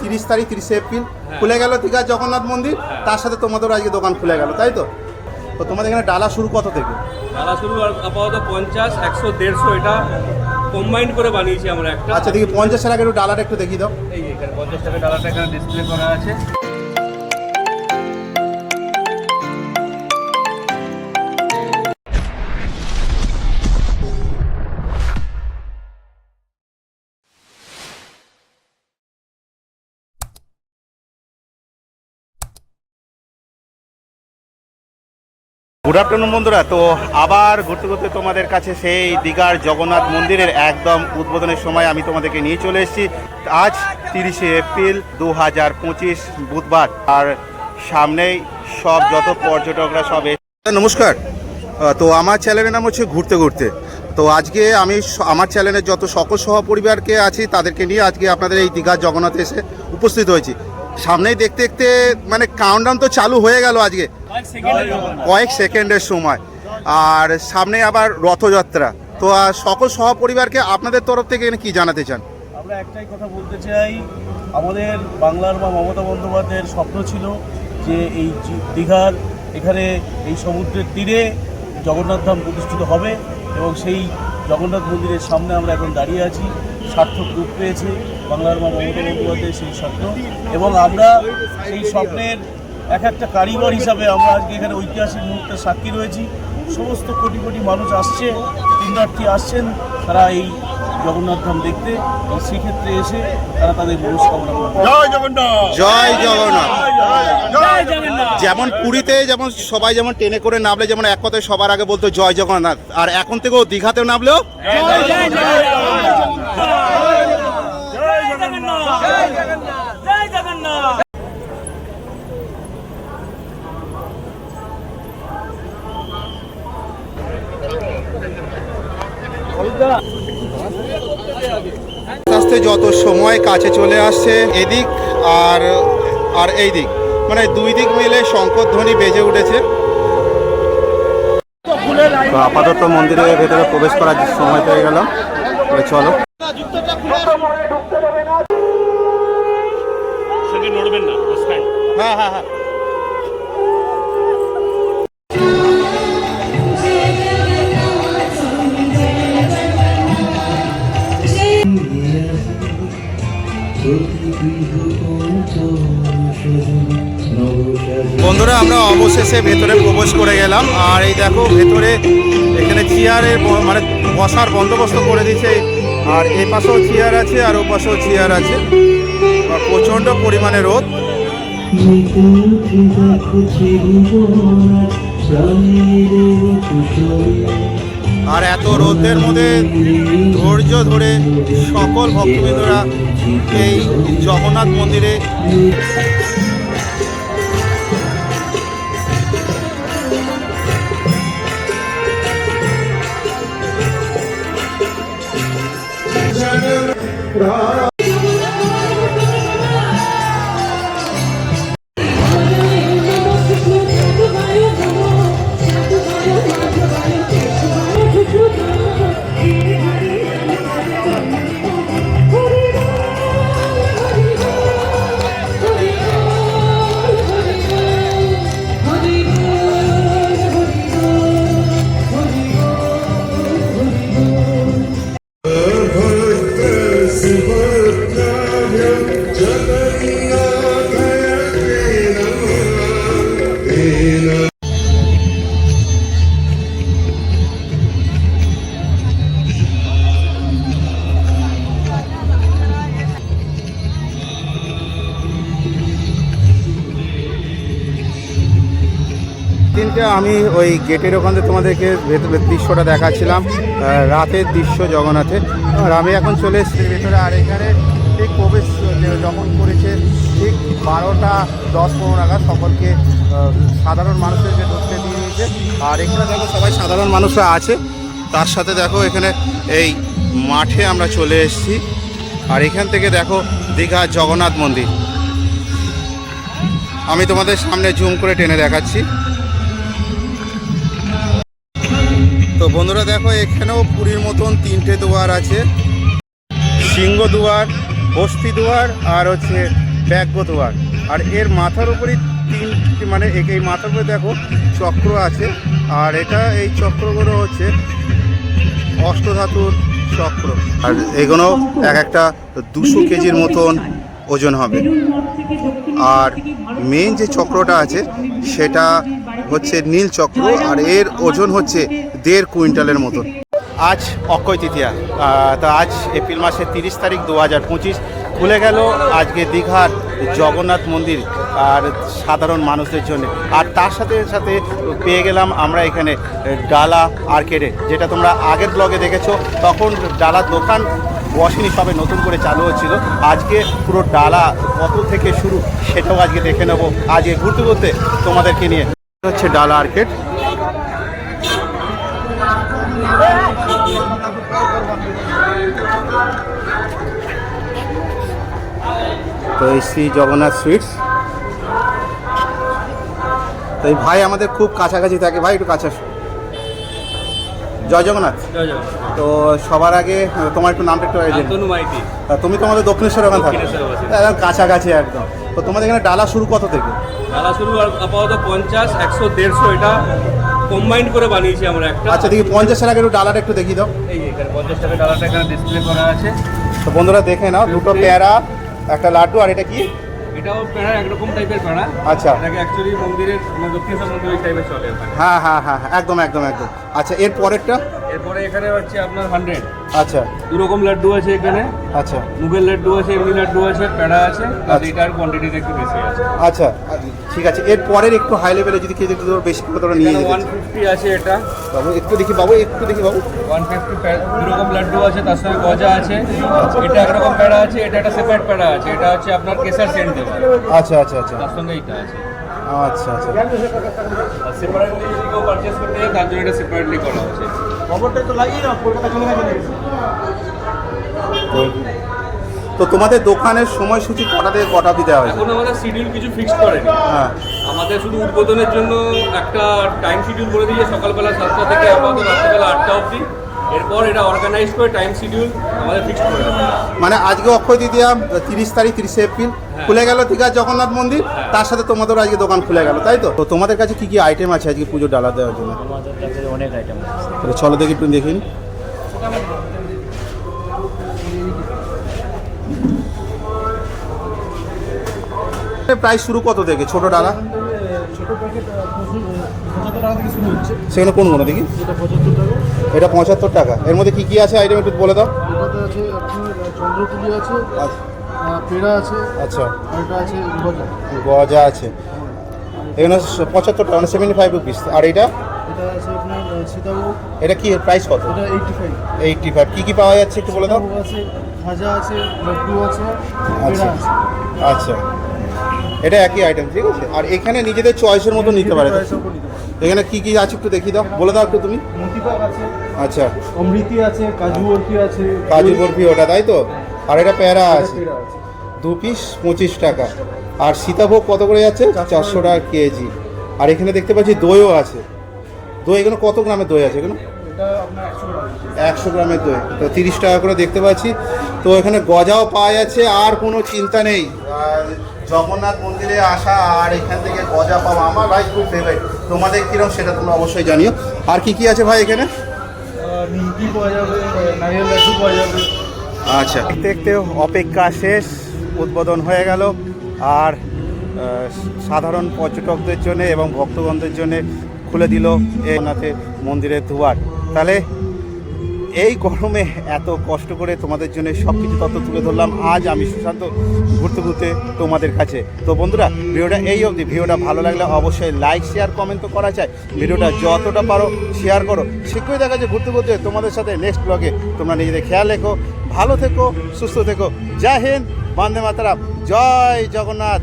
তিরিশ তারিখ তিরিশে এপ্রিল। খুলে গেল দীঘা জগন্নাথ মন্দির। তার সাথে তোমাদের আজকে দোকান খুলে গেল তাই তো? তো তোমাদের এখানে ডালা শুরু কত থেকে? ডালা শুরু আপাতত পঞ্চাশ একশো দেড়শো এটা কম্বাইন্ড করে বানিয়েছি আমরা একটা। আচ্ছা দেখি পঞ্চাশের আগে একটু ডালাটা একটু দেখিয়ে দাও। এই এখানে পঞ্চাশ টাকা ডালাটা এখানে ডিসপ্লে করা আছে। গুড আফটারনুন বন্ধুরা। তো আবার ঘুরতে ঘুরতে তোমাদের কাছে সেই দীঘার জগন্নাথ মন্দিরের একদম উদ্বোধনের সময় আমি তোমাদেরকে নিয়ে চলে এসেছি। আজ তিরিশে এপ্রিল দু হাজার পঁচিশ বুধবার। আর সামনেই সব যত পর্যটকরা সব এসে- নমস্কার। তো আমার চ্যানেলের নাম হচ্ছে ঘুরতে ঘুরতে। তো আজকে আমি আমার চ্যানেলের যত সকল সহপরিবারকে আছি, তাদেরকে নিয়ে আজকে আপনাদের এই দীঘার জগন্নাথে এসে উপস্থিত হয়েছি। সামনেই দেখতে দেখতে মানে কাউন্টডাউন তো চালু হয়ে গেল আজকে। কয়েক সেকেন্ডের সময়। আর সামনে আবার রথযাত্রা। তো সকল সহপরিবারকে আপনাদের তরফ থেকে কি জানাতে চান? আমরা একটাই কথা বলতে চাই, আমাদের বাংলার বা মমতা বন্দ্যোপাধ্যায়ের স্বপ্ন ছিল যে এই দীঘার এখানে এই সমুদ্রের তীরে জগন্নাথ ধাম প্রতিষ্ঠিত হবে এবং সেই জগন্নাথ মন্দিরের সামনে আমরা এখন দাঁড়িয়ে আছি। সার্থক রূপ পেয়েছে বাংলার মা মমতা বন্দ্যোপাধ্যায়ের সেই স্বপ্ন। এবং আমরা সেই স্বপ্নের এক একটা কারিগর হিসাবে আমরা আজকে এখানে ঐতিহাসিক মুহূর্তের সাক্ষী রয়েছি। সমস্ত কোটি কোটি মানুষ আসছে পুণ্যার্থী আসছেন তারা এই জগন্নাথ ধাম দেখতে এবং সেক্ষেত্রে এসে তারা তাদের মনস্কামনা জয় জগন্নাথ! যেমন পুরীতে যেমন সবাই যেমন ট্রেনে করে নামলে যেমন এক কথায় সবার আগে বলতো জয় জগন্নাথ! আর এখন থেকেও দীঘাতেও নামলেও জয় জগন্নাথ জয় জগন্নাথ আস্তে আস্তে যত সময় কাছে চলে আসছে এদিক আর আর এই দিক। মানে দুই দিক মিলে শঙ্করধ্বনি বেজে উঠেছে। তো আপাতত মন্দিরের ভেতরে প্রবেশ করার সময় পেয়ে গেলাম চলো। হ্যাঁ হ্যাঁ হ্যাঁ। আমরা অবশেষে ভেতরে প্রবেশ করে গেলাম। আর এই দেখো, ভেতরে এখানে চেয়ারের মানে বসার বন্দোবস্ত করে দিয়েছে। আর এ পাশেও চেয়ার আছে, আর ও পাশেও চেয়ার আছে। প্রচণ্ড পরিমাণে রোদ। আর এত রোদের মধ্যে ধৈর্য ধরে সকল ভক্তবৃন্দরা এই জগন্নাথ মন্দিরে pra আমি ওই গেটের ওখানে তোমাদেরকে ভেতরের দৃশ্যটা দেখাচ্ছিলাম রাতের দৃশ্য জগন্নাথে আর আমি এখন চলে এসেছি ভেতরে, আর এখানে ঠিক প্রবেশ, যে- যখন করেছে ঠিক বারোটা দশ পনেরো নাগাদ সকলকে সাধারণ মানুষদেরকে ঢুকতে দিয়ে দিয়েছে। আর এখানে দেখো সবাই সাধারণ মানুষরা আছে। তার সাথে দেখো এখানে এই মাঠে আমরা চলে এসেছি। আর এখান থেকে দেখো দীঘা জগন্নাথ মন্দির। আমি তোমাদের সামনে জুম করে টেনে দেখাচ্ছি। তো বন্ধুরা দেখো, এখানেও পুরীর মতন তিনটে দুয়ার আছে। সিংহ দুয়ার, বস্তি দুয়ার, আর হচ্ছে ব্যাগ্য দুয়ার। আর এর মাথার উপরই তিন মানে এই মাথার উপরে দেখো চক্র আছে। আর এটা এই চক্রগুলো হচ্ছে অষ্টধাতুর চক্র। আর এগুলো এক একটা দুশো কেজির মতন ওজন হবে। আর মেন যে চক্রটা আছে, সেটা হচ্ছে নীল চক্র। আর এর ওজন হচ্ছে দেড় কুইন্টালের মতন আজ অক্ষয় তৃতীয়া। তা আজ এপ্রিল মাসের তিরিশ তারিখ দু হাজার পঁচিশ। খুলে গেল আজকে দীঘার জগন্নাথ মন্দির আর সাধারণ মানুষদের জন্য। আর তার সাথে সাথে পেয়ে গেলাম আমরা এখানে ডালা আর্কেডে, যেটা তোমরা আগের ব্লগে দেখেছ। তখন ডালার দোকান বসেনি, সবে নতুন করে চালু হচ্ছিল। আজকে পুরো ডালা কত থেকে শুরু সেটাও আজকে দেখে নেব। আজকে ঘুরতে ঘুরতে তোমাদেরকে নিয়ে। হচ্ছে ডালা আর্কেড। তো এই শ্রী জগন্নাথ সুইটস। তো এই ভাই আমাদের খুব কাছাকাছি থাকে। ভাই একটু কাছে জয় জগন্নাথ। তো সবার আগে তোমার একটু নামটা একটু তুমি তোমাদের দক্ষিণেশ্বর ওখানে থাকো। একদম কাছাকাছি একদম। তো তোমাদের এখানে ডালা শুরু কত থেকে? ডালা শুরু আপাতত পঞ্চাশ একশো দেড়শো এটা কম্বাইন্ড করে বানিয়েছি আমরা একটা। আচ্ছা দেখি পঞ্চাশের আগে একটু ডালাটা একটু দেখিয়ে দাও। এই এখানে পঞ্চাশ টাকা ডালাটা এখানে ডিসপ্লে করা আছে। তো বন্ধুরা দেখে নাও দুটো পেয়ারা একটা লাড্ডু আর এটা কি? এটাও প্যাড়া একরকম টাইপের প্যাড়া আচ্ছা। এটাকে অ্যাকচুয়ালি মন্দিরের মানে দক্ষিণেশ্বর মন্দির ওই টাইপের চলে হ্যাঁ হ্যাঁ হ্যাঁ হ্যাঁ, একদম একদম একদম। আচ্ছা এর পরেরটা? এরপরে এখানে হচ্ছে আপনার হান্ড্রেড আচ্ছা। দু রকম লাড্ডু আছে এখানে। আচ্ছা। মুগের লাড্ডু আছে এমনি লাড্ডু আছে প্যাড়া আছে। আর আচ্ছা। এটার কোয়ান্টিটিটা একটু বেশি আছে। আচ্ছা। ঠিক আছে এর পরের একটু হাই লেভেলে যদি কেউ একটু বেশি করে নিয়ে যেতে ওয়ান। ফিফটি আছে এটা। বাবু একটু দেখি বাবু একটু দেখি বাবু। ওয়ান ফিফটি দু রকম লাড্ডু আছে তার সঙ্গে গজা আছে। এটা একরকম প্যাড়া আছে এটা একটা সেপারেট প্যাড়া আছে এটা হচ্ছে আপনার কেসার সেন্ট দেওয়া। আচ্ছা আচ্ছা আচ্ছা। তার সঙ্গে এটা আছে। আচ্ছা আচ্ছা। আর সেপারেটলি যদি কেউ পারচেস করতে চায় তার জন্য এটা সেপারেটলি করা আছে। তো- তো তোমাদের দোকানের সময়সূচি কটা থেকে কটা অবধি দেওয়া হয়েছে? এখন আমাদের শিডিউল কিছু ফিক্সড করেনি। হ্যাঁ। আমাদের শুধু উদ্বোধনের জন্য একটা টাইম শিডিউল করে দিয়েছে সকালবেলা সাতটা থেকে আপাতত রাত্রেবেলা আটটা অবধি। এরপর এটা অর্গানাইজ করে টাইম শিডিউল আমাদের ফিক্সড করে দেবে মানে আজকে অক্ষয় তৃতীয়া তিরিশ তারিখ তিরিশে এপ্রিল। খুলে গেল দীঘার জগন্নাথ মন্দির তার সাথে তোমাদেরও আজকে দোকান খুলে গেল তাই তো? তো তোমাদের কাছে কি কি আইটেম আছে আজকে পুজো ডালা দেওয়ার জন্য? আমাদের কাছে অনেক আইটেম আছে। চলো দেখি একটু দেখিন প্রাইস শুরু কত থেকে? ছোট ডালা? সেখানে কোনগুলো দেখি? এটা পঁচাত্তর টাকা। এর মধ্যে কি কি আছে? আইটেম একটু বলে দাও। আছে চন্দ্রপুলি আছে আচ্ছা। পেড়া আছে আচ্ছা। এটা আছে গজা। আছে। এখানে পঁচাত্তর টাকা সেভেন্টি ফাইভ রুপিস আর এটা? এটা কি প্রাইস কত? এইটটি ফাইভ কী কী পাওয়া যাচ্ছে একটু বলে দাও। আছে লাড্ডু আছে আচ্ছা। আছে। আচ্ছা। এটা একই আইটেম ঠিক আছে? আর এখানে নিজেদের চয়েসের মতো নিতে পারে। এখানে কি কি আছে একটু দেখিয়ে দাও। বলে দাও একটু তুমি। আচ্ছা। অমৃতি আছে কাজু বরফি আছে কাজু বরফি ওটা তাই তো? আর এটা প্যারা আছে। দু পিস পঁচিশ টাকা। আর সীতাভোগ কত করে যাচ্ছে? চারশো টাকা কেজি। আর এখানে দেখতে পাচ্ছি দইও আছে। দই এখানে কত গ্রামের দই আছে এখানে? একশো একশো গ্রামের দই। তো তিরিশ টাকা করে দেখতে পাচ্ছি। তো এখানে গজাও পাওয়া যাচ্ছে আর কোনো চিন্তা নেই। আর জগন্নাথ মন্দিরে আসা আর এখান থেকে গজা পাওয়া আমার ভাই খুব ফেভারিট তোমাদের কিরম সেটা তোমরা অবশ্যই জানিও। আর কি কি আছে ভাই এখানে? নিমকি পাওয়া যাবে নারিয়েল লাড্ডু পাওয়া যাবে। আচ্ছা। দেখতে দেখতে অপেক্ষা শেষ উদ্বোধন হয়ে গেল। আর সাধারণ পর্যটকদের জন্য এবং ভক্তগণদের জন্য খুলে দিল এই নাথের মন্দিরের দুয়ার। তাহলে এই গরমে এত কষ্ট করে তোমাদের জন্য সব কিছু তথ্য তুলে ধরলাম। আজ আমি সুশান্ত ঘুরতে ঘুরতে তোমাদের কাছে। তো বন্ধুরা, ভিডিওটা এই অবধি। ভিডিওটা ভালো লাগলে অবশ্যই লাইক, শেয়ার, কমেন্ট তো করা চাই ভিডিওটা যতটা পারো শেয়ার করো। শীঘ্রই দেখা যায় ঘুরতে ঘুরতে তোমাদের সাথে নেক্সট ব্লগে তোমরা নিজেদের খেয়াল রেখো, ভালো থেকো, সুস্থ থেকো। জয় হিন্দ, বন্দে মাতারাম। জয় জগন্নাথ।